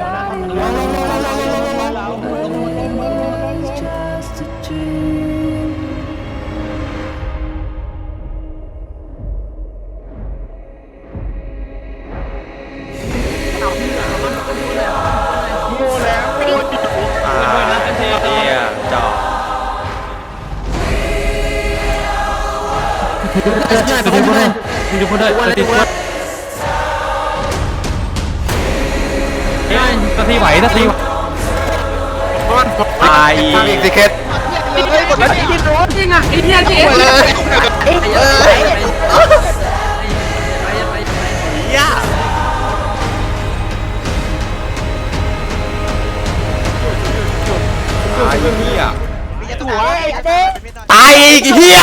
อ่าเนี่ยจอมึงจะพูดได้มึงจะพูดได้ ถ้าตีไหวถ้าตีตายอีกสิเคสไอ้วที่โดนจริงอะไอ้เนี่ยเจ๊เลยเลยย่าตายอีกเฮีย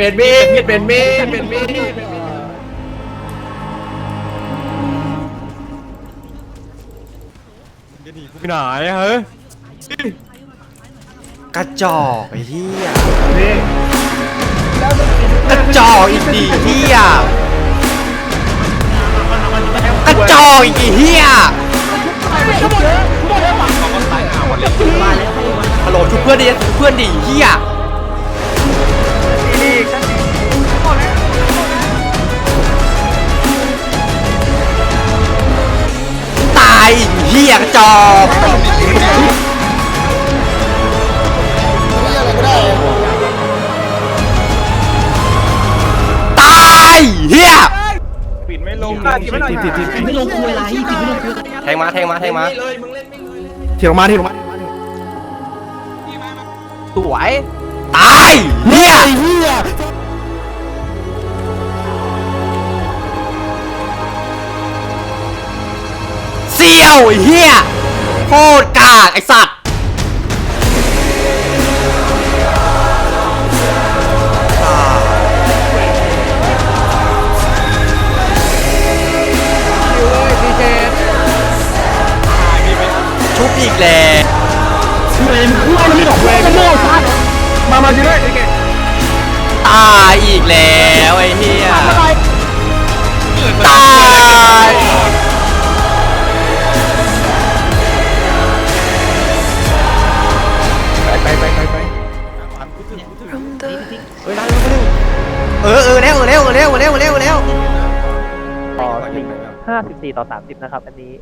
เป็นมีดเป็นมีดเป็นมีดไปไหนเฮ้ยกระจอกไอ้เหี้ยนี่กระจอกอีกดีเหี้ยกระจอกอีกดีเหี้ยฮัลโหลชุบเพื่อนดิเพื่อนดิเหี้ยากจอบตายเฮียปิดไม่ลงปิดไม่ลงปิดไม่ลงคืออะไรปิดไม่ลงคือแทงมาแทงมาแทงมาเถียงมาเถียงมาสวยตายเฮีย เจียวเฮียโคตรกากไอสัตว์ชุบอีกแล้วเฮ้ยมึงไม่ได้บอกเว้ยมึงโง่สัตว์มา มาดีด้วยตายอีกแล้วไอ้เฮีย เออเออเร็วเออแล้วเออแล้วเออแล้วเออแล้วเออแล้ว ต่อห้าสิบสี่ต่อสามสิบนะครับ อันนี้